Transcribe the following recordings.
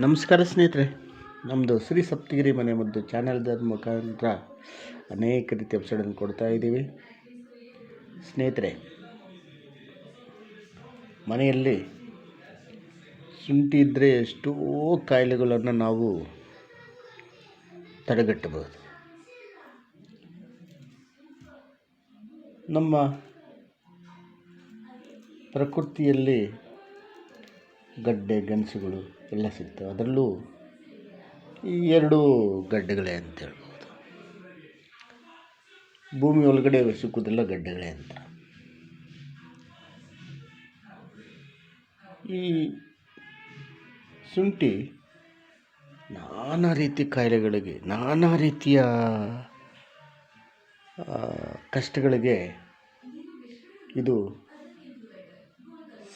ನಮಸ್ಕಾರ ಸ್ನೇಹಿತರೆ ನಮ್ಮದು ಶ್ರೀ ಸಪ್ತಗಿರಿ ಮನೆ ಮದ್ದು ಚಾನೆಲ್ದ ಮುಖಾಂತರ ಅನೇಕ ರೀತಿಯ ಎಪಿಸೋಡನ್ನು ಕೊಡ್ತಾ ಇದ್ದೀವಿ. ಸ್ನೇಹಿತರೆ, ಮನೆಯಲ್ಲಿ ಶುಂಠಿ ಇದ್ದರೆ ಎಷ್ಟೋ ಕಾಯಿಲೆಗಳನ್ನು ನಾವು ತಡೆಗಟ್ಟಬಹುದು. ನಮ್ಮ ಪ್ರಕೃತಿಯಲ್ಲಿ ಗಡ್ಡೆ, ಗೆಣಸುಗಳು ಎಲ್ಲ ಸಿಗ್ತವೆ. ಅದರಲ್ಲೂ ಈ ಎರಡು ಗಡ್ಡೆಗಳೇ ಅಂತ ಹೇಳ್ಬೋದು. ಭೂಮಿ ಒಳಗಡೆ ಸಿಕ್ಕುವುದೆಲ್ಲ ಗಡ್ಡೆಗಳೇ ಅಂತ. ಈ ಶುಂಠಿ ನಾನಾ ರೀತಿ ಕಾಯಿಲೆಗಳಿಗೆ ನಾನಾ ರೀತಿಯ ಕಷ್ಟಗಳಿಗೆ ಇದು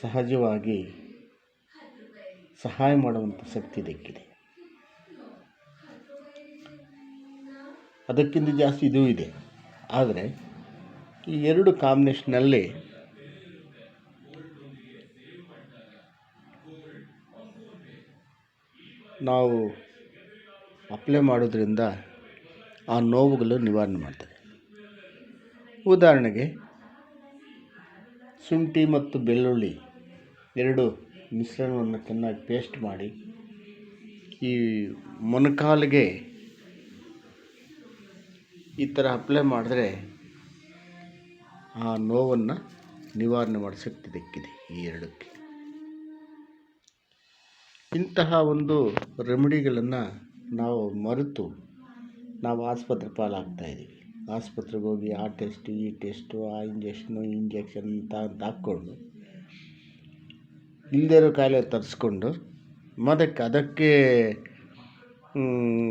ಸಹಜವಾಗಿ ಸಹಾಯ ಮಾಡುವಂಥ ಶಕ್ತಿ ಇದಕ್ಕಿದೆ. ಅದಕ್ಕಿಂತ ಜಾಸ್ತಿ ಇದೂ ಇದೆ. ಆದರೆ ಈ ಎರಡು ಕಾಂಬಿನೇಷನಲ್ಲಿ ನಾವು ಅಪ್ಲೈ ಮಾಡೋದ್ರಿಂದ ಆ ನೋವುಗಳು ನಿವಾರಣೆ ಮಾಡ್ತದೆ. ಉದಾಹರಣೆಗೆ, ಶುಂಠಿ ಮತ್ತು ಬೆಳ್ಳುಳ್ಳಿ ಎರಡು ಮಿಶ್ರಣವನ್ನು ಚೆನ್ನಾಗಿ ಪೇಸ್ಟ್ ಮಾಡಿ, ಈ ಮೊಣಕಾಲಿಗೆ ಈ ಥರ ಅಪ್ಲೈ ಮಾಡಿದ್ರೆ ಆ ನೋವನ್ನು ನಿವಾರಣೆ ಮಾಡೋ ಶಕ್ತಿ ದಕ್ಕಿದೆ ಈ ಎರಡಕ್ಕೆ. ಇಂತಹ ಒಂದು ರೆಮಿಡಿಗಳನ್ನು ನಾವು ಮರೆತು ನಾವು ಆಸ್ಪತ್ರೆ ಪಾಲಾಗ್ತಾ ಇದ್ದೀವಿ. ಆಸ್ಪತ್ರೆಗೆ ಹೋಗಿ ಆ ಟೆಸ್ಟ್ ಈ ಟೆಸ್ಟು ಆ ಇಂಜೆಕ್ಷನು ಈ ಇಂಜೆಕ್ಷನ್ ಅಂತ ಅಂತ ಹಾಕ್ಕೊಂಡು ಇಲ್ಲದೇ ಇರೋ ಕಾಯಿಲೆ ತರಿಸ್ಕೊಂಡು ಮದಕ್ಕೆ ಅದಕ್ಕೆ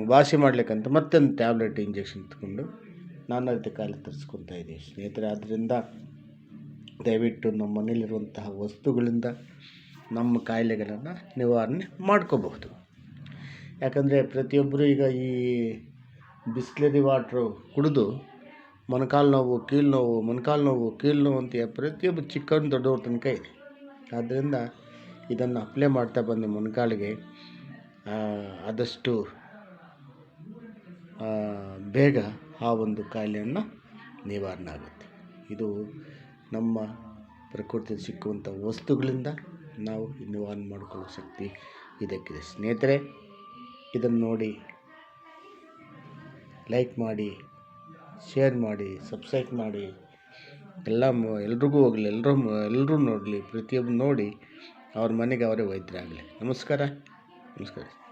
ವಾಸಿ ಮಾಡಲಿಕ್ಕಂತ ಮತ್ತೊಂದು ಟ್ಯಾಬ್ಲೆಟ್ ಇಂಜೆಕ್ಷನ್ ತಗೊಂಡು ನಾನು ರೀತಿ ಕಾಯಿಲೆ ತರಿಸ್ಕೊತಾ ಇದ್ದೀವಿ ಸ್ನೇಹಿತರೆ ಆದ್ದರಿಂದ ದಯವಿಟ್ಟು ನಮ್ಮ ಮನೇಲಿರುವಂತಹ ವಸ್ತುಗಳಿಂದ ನಮ್ಮ ಕಾಯಿಲೆಗಳನ್ನು ನಿವಾರಣೆ ಮಾಡ್ಕೋಬಹುದು. ಯಾಕಂದರೆ ಪ್ರತಿಯೊಬ್ಬರು ಈಗ ಈ ಬಿಸ್ಲರಿ ವಾಟ್ರು ಕುಡಿದು ಮೊಣಕಾಲು ನೋವು ಕೀಲು ನೋವು, ಮೊಣಕಾಲು ನೋವು ಕೀಲು ನೋವು ಅಂತ ಪ್ರತಿಯೊಬ್ಬ ಚಿಕ್ಕವನು ದೊಡ್ಡವ್ರ ತನಕ ಇದೆ. ಆದ್ದರಿಂದ ಇದನ್ನು ಅಪ್ಲೈ ಮಾಡ್ತಾ ಬಂದು ಮೊಣಕಾಲಿಗೆ ಆದಷ್ಟು ಬೇಗ ಆ ಒಂದು ಕಾಯಿಲೆಯನ್ನು ನಿವಾರಣೆ ಆಗುತ್ತೆ. ಇದು ನಮ್ಮ ಪ್ರಕೃತಿಯಲ್ಲಿ ಸಿಕ್ಕುವಂಥ ವಸ್ತುಗಳಿಂದ ನಾವು ನಿವಾರಣೆ ಮಾಡಿಕೊಳ್ಳೋ ಶಕ್ತಿ ಇದಕ್ಕಿದೆ. ಸ್ನೇಹಿತರೆ, ಇದನ್ನು ನೋಡಿ ಲೈಕ್ ಮಾಡಿ ಶೇರ್ ಮಾಡಿ ಸಬ್ಸ್ಕ್ರೈಬ್ ಮಾಡಿ. ಎಲ್ಲ ಎಲ್ರಿಗೂ ಹೋಗಲಿ ಎಲ್ಲರೂ ಎಲ್ಲರೂ ನೋಡಲಿ ಪ್ರತಿಯೊಬ್ಬರು ನೋಡಿ. ಅವ್ರ ಮನೆಗೆ ಅವರೇ ವೈದ್ಯರಾಗಲಿ ನಮಸ್ಕಾರ. ನಮಸ್ಕಾರ.